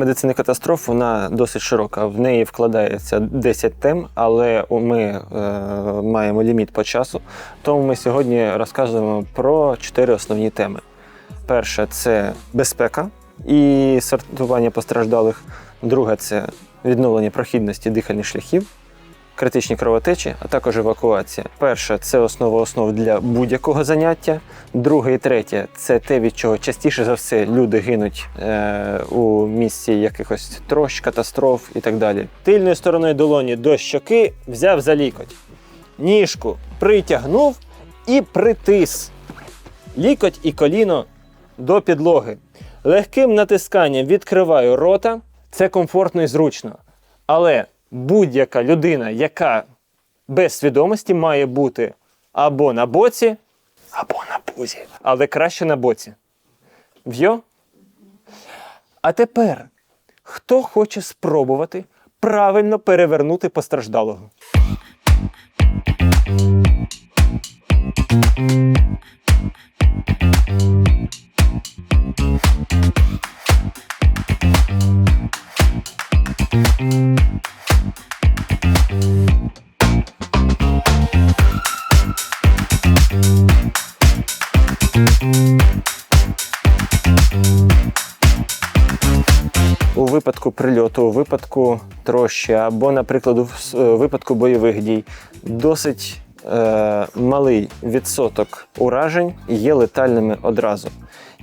медицини катастроф вона досить широка. В неї вкладається 10 тем, але ми е, маємо ліміт по часу. Тому ми сьогодні розказуємо про чотири основні теми. Перше це безпека і сортування постраждалих. Друге це відновлення прохідності дихальних шляхів, критичні кровотечі, а також евакуація. Перше це основа основ для будь-якого заняття. Друге і третє це те, від чого частіше за все люди гинуть е, у місці якихось трощ, катастроф і так далі. Тильною стороною долоні до щоки взяв за лікоть. Ніжку притягнув і притис. Лікоть і коліно до підлоги. Легким натисканням відкриваю рота. Це комфортно і зручно. Але будь-яка людина, яка без свідомості має бути або на боці, або на пузі. Але краще на боці. В'йо? А тепер, хто хоче спробувати правильно перевернути постраждалого? У випадку прильоту, у випадку трощі або, наприклад, у е, випадку бойових дій досить е, малий відсоток уражень є летальними одразу.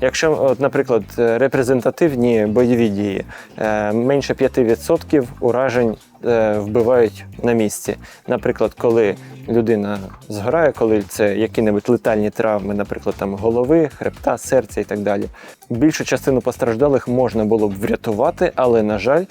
Якщо, от, наприклад, е, репрезентативні бойові дії, е, менше 5% уражень е, вбивають на місці. Наприклад, коли людина згорає, коли це які-небудь летальні травми, наприклад, там голови, хребта, серця і так далі. Більшу частину постраждалих можна було б врятувати, але, на жаль,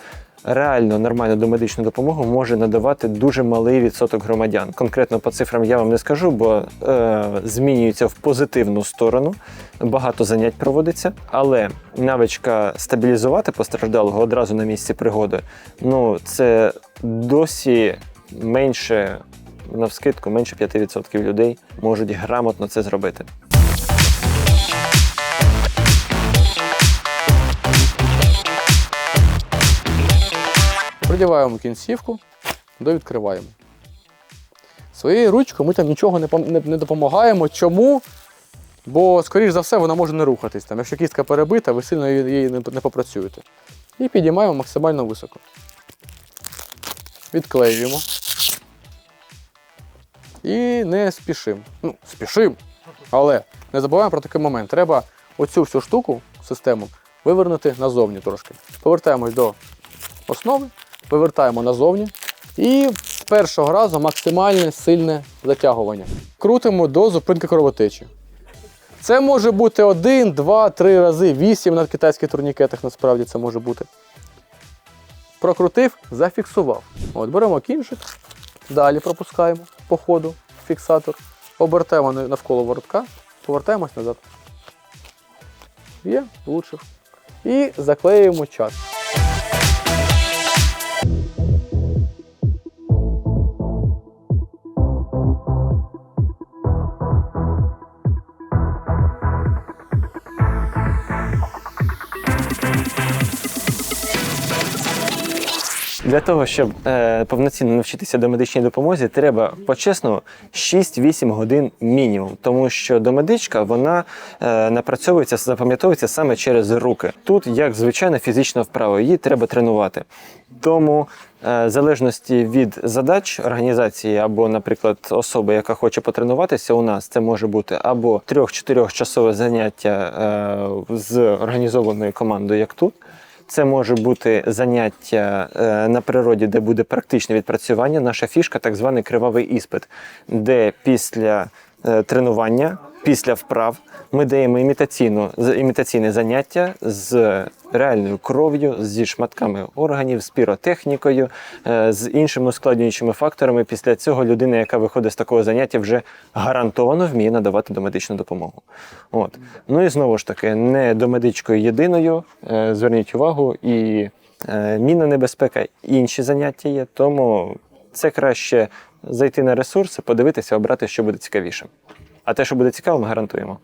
реально нормальну домедичну допомогу може надавати дуже малий відсоток громадян. Конкретно по цифрам я вам не скажу, бо е, змінюється в позитивну сторону. Багато занять проводиться, але навичка стабілізувати постраждалого одразу на місці пригоди, ну це досі менше, навскидку, менше 5% людей можуть грамотно це зробити. Придіваємо кінцівку, довідкриваємо. Своєю ручкою ми там нічого не, допомагаємо. Чому? Бо, скоріш за все, вона може не рухатись. Там, якщо кістка перебита, ви сильно її не, не попрацюєте. І підіймаємо максимально високо. Відклеюємо. І не спішимо. Ну, спішимо. Але не забуваємо про такий момент. Треба оцю всю штуку, систему, вивернути назовні трошки. Повертаємось до основи, вивертаємо назовні. І з першого разу максимальне сильне затягування. Крутимо до зупинки кровотечі. Це може бути один, два, три рази, вісім на китайських турнікетах насправді це може бути. Прокрутив, зафіксував. От, беремо кінчик, далі пропускаємо по ходу фіксатор, обертаємо навколо воротка, повертаємось назад. Є, влучив. І заклеюємо час. Для того, щоб е, повноцінно навчитися до медичній допомозі, треба почесно 6-8 годин мінімум, тому що домедичка вона е, напрацьовується, запам'ятовується саме через руки. Тут, як звичайна фізична вправа, її треба тренувати. Тому, е, в залежності від задач організації або, наприклад, особи, яка хоче потренуватися, у нас це може бути або 3-4 часове заняття е, з організованою командою, як тут. Це може бути заняття е, на природі, де буде практичне відпрацювання. Наша фішка, так званий кривавий іспит, де після е, тренування, після вправ ми даємо імітаційну, імітаційне заняття з реальною кров'ю, зі шматками органів, з піротехнікою, е, з іншими ускладнюючими факторами. Після цього людина, яка виходить з такого заняття, вже гарантовано вміє надавати домедичну допомогу. От. Ну і знову ж таки, не домедичкою єдиною. е, Зверніть увагу, і е, мінна небезпека, інші заняття є. Тому це краще зайти на ресурси, подивитися, обрати, що буде цікавіше. А те, що буде цікаво, ми гарантуємо.